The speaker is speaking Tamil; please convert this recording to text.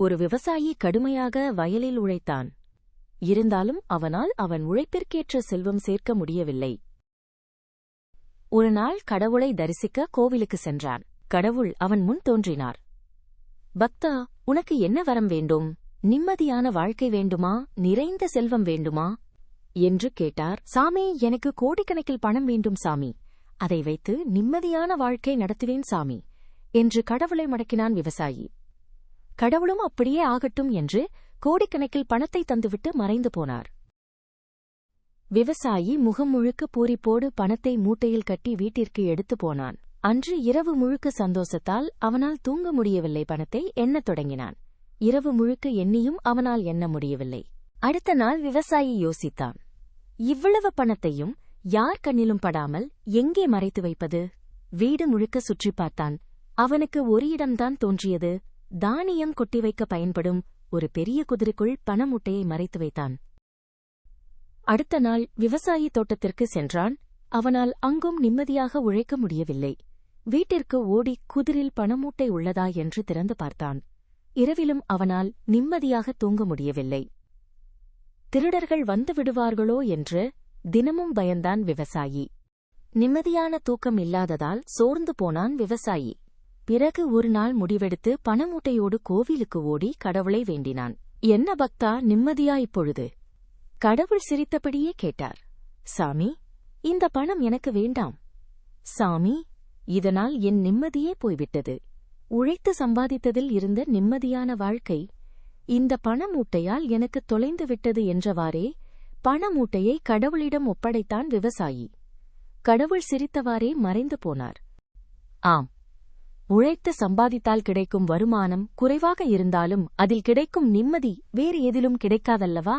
ஒரு விவசாயி கடுமையாக வயலில் உழைத்தான். இருந்தாலும் அவனால் அவன் உழைப்பிற்கேற்ற செல்வம் சேர்க்க முடியவில்லை. ஒரு நாள் கடவுளை தரிசிக்க கோவிலுக்கு சென்றான். கடவுள் அவன் முன் தோன்றினார். பக்தா உனக்கு என்ன வரம் வேண்டும்? நிம்மதியான வாழ்க்கை வேண்டுமா? நிறைந்த செல்வம் வேண்டுமா? என்று கேட்டார். சாமி எனக்கு கோடிக்கணக்கில் பணம் வேண்டும் சாமி. அதை வைத்து நிம்மதியான வாழ்க்கை நடத்துவேன் சாமி. என்று கடவுளை மடக்கினான் விவசாயி. கடவுளும் அப்படியே ஆகட்டும் என்று கோடிக்கணக்கில் பணத்தை தந்துவிட்டு மறைந்து போனார். விவசாயி முகம் முழுக்க பூரிப்போடு பணத்தை மூட்டையில் கட்டி வீட்டிற்கு எடுத்து போனான். அன்று இரவு முழுக்க சந்தோஷத்தால் அவனால் தூங்க முடியவில்லை பணத்தை எண்ணத் தொடங்கினான். இரவு முழுக்க எண்ணியும் அவனால் எண்ண முடியவில்லை. அடுத்த நாள் விவசாயி யோசித்தான். இவ்வளவு பணத்தையும் யார் கண்ணிலும் படாமல் எங்கே மறைத்து வைப்பது? வீடு முழுக்க சுற்றி பார்த்தான். அவனுக்கு ஒரு இடம்தான் தோன்றியது. தானியம் கொட்டி வைக்க பயன்படும் ஒரு பெரிய குதிரைக்குள் பணமுட்டையை மறைத்து வைத்தான். அடுத்த நாள் விவசாயி தோட்டத்திற்கு சென்றான். அவனால் அங்கும் நிம்மதியாக உழைக்க முடியவில்லை. வீட்டிற்கு ஓடி குதிரில் பணமூட்டை உள்ளதா என்று திறந்து பார்த்தான். இரவிலும் அவனால் நிம்மதியாக தூங்க முடியவில்லை. திருடர்கள் வந்து விடுவார்களோ என்று தினமும் பயந்தான் விவசாயி. நிம்மதியான தூக்கம் இல்லாததால் சோர்ந்து போனான் விவசாயி. பிறகு ஒரு நாள் முடிவெடுத்து பணமூட்டையோடு கோவிலுக்கு ஓடி கடவுளை வேண்டினான். என்ன பக்தா நிம்மதியா இப்பொழுது கடவுள் சிரித்தபடியே கேட்டார். சாமி இந்த பணம் எனக்கு வேண்டாம். சாமி இதனால் என் நிம்மதியே போய்விட்டது. உழைத்து சம்பாதித்ததில் இருந்த நிம்மதியான வாழ்க்கை இந்த பணமூட்டையால் எனக்கு தொலைந்து விட்டது என்றவாறே பணமூட்டையை கடவுளிடம் ஒப்படைத்தான் விவசாயி. கடவுள் சிரித்தவாறே மறைந்து போனார். ஆம் உழைத்து சம்பாதித்தால் கிடைக்கும் வருமானம் குறைவாக இருந்தாலும் அதில் கிடைக்கும் நிம்மதி வேறு எதிலும் கிடைக்காதல்லவா?